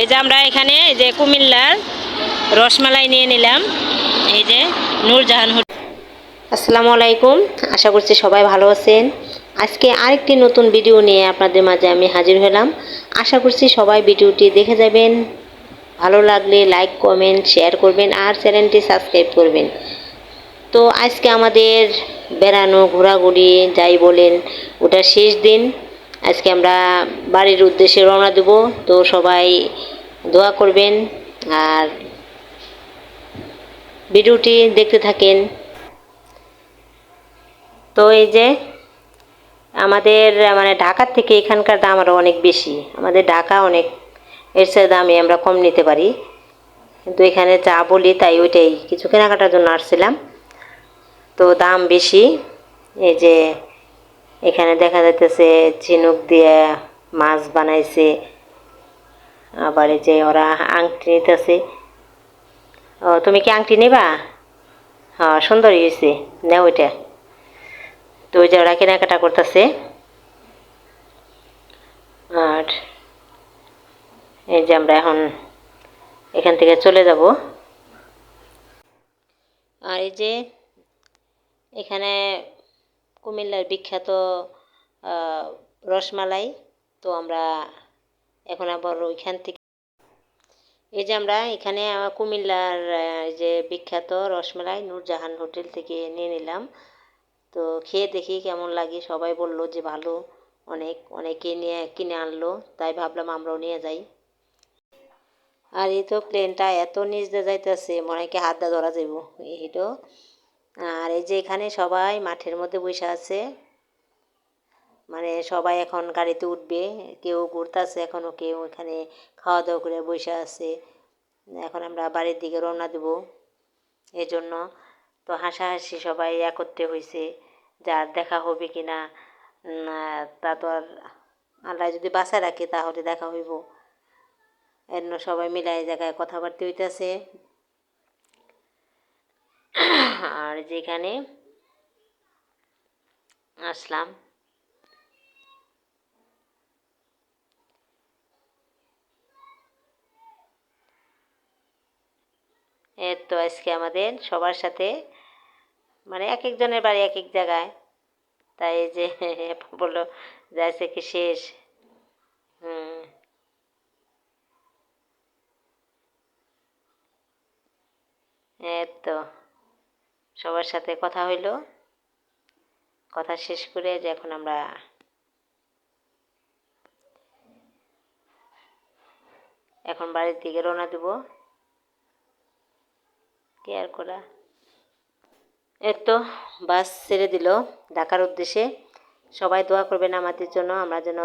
এই যে আমরা এখানে, এই যে কুমিল্লার রসমালাই নিয়ে নিলাম। এই যে নূরজাহান হোটেল। আসসালামু আলাইকুম, আশা করছি সবাই ভালো আছেন। আজকে আরেকটি নতুন ভিডিও নিয়ে আপনাদের মাঝে আমি হাজির হলাম। আশা করছি সবাই ভিডিওটি দেখে যাবেন। ভালো লাগলে লাইক কমেন্ট শেয়ার করবেন আর চ্যানেলটি সাবস্ক্রাইব করবেন। তো আজকে আমাদের বেড়ানো, ঘোরাঘুরি, যাই বলেন, ওটা শেষ দিন। আজকে আমরা বাড়ির উদ্দেশ্যে রওনা দেব। তো সবাই দোয়া করবেন আর ভিডিওটি দেখতে থাকেন। তো এই যে আমাদের মানে ঢাকার থেকে এখানকার দাম আরও অনেক বেশি। আমাদের ঢাকা অনেক এর চেয়ে দামে আমরা কম নিতে পারি। কিন্তু এখানে যা বলি তাই ওইটাই। কিছু কেনাকাটার জন্য আসছিলাম। তো দাম বেশি। এই যে এখানে দেখা যাইতেছে ঝিনুক দিয়ে মাছ বানাইছে। আবার এই যে ওরা আংটি নিতেছে। ও, তুমি কি আংটি নেবা? হ্যাঁ সুন্দরই হয়েছে নেও ওইটা। তো ওই যে ওরা কেনাকাটা করতেছে আর এই যে আমরা এখন এখান থেকে চলে যাব। আর এই যে এখানে কুমিল্লার বিখ্যাত রসমালাই, তো আমরা এখন আবার ওইখান থেকে এই যে আমরা এখানে কুমিল্লার যে বিখ্যাত রসমালাই নূরজাহান হোটেল থেকে নিয়ে নিলাম। তো খেয়ে দেখি কেমন লাগে, সবাই বলল যে ভালো, অনেক, অনেকে নিয়ে, কিনে আনলো, তাই ভাবলাম আমরাও নিয়ে যাই। আর এই তো প্লেনটা এত নিচ দিয়ে যাইতেছে, মনে হয় কি হাত দিয়ে ধরা যাইব। এইটো আর এই যে এখানে সবাই মাঠের মধ্যে বসে আছে। মানে সবাই এখন গাড়িতে উঠবে, কেউ ঘুরতেছে এখনও কেউ এখানে খাওয়া দাওয়া করে বসে আছে। এখন আমরা বাড়ির দিকে রওনা দেব। এই জন্য তো হাসাহাসি সবাই একত্রে হয়েছে যার দেখা হবে কি না তা তো আর আল্লাহ যদি বাসায় রাখে তাহলে দেখা হইব। এর সবাই মিলে এই জায়গায় কথাবার্তা হইতেছে। আর যেখানে আসলাম। এর তো আজকে আমাদের সবার সাথে মানে এক একজনের বাড়ি এক এক জায়গায়। তাই যে বলল যাইছে কি শেষ হুম এই তো সবার সাথে কথা হইল। কথা শেষ করে যে এখন আমরা এখন বাড়ির দিকে রওনা দেব। আর করা? এই তো বাস ছেড়ে দিল ঢাকার উদ্দেশ্যে। সবাই দোয়া করবেন আমাদের জন্য, আমরা যেন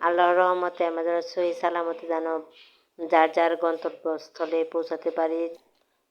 আল্লাহর রহমতে, আমরা যেন সহি সালামতে যেন যার যার গন্তব্যস্থলে পৌঁছাতে পারি।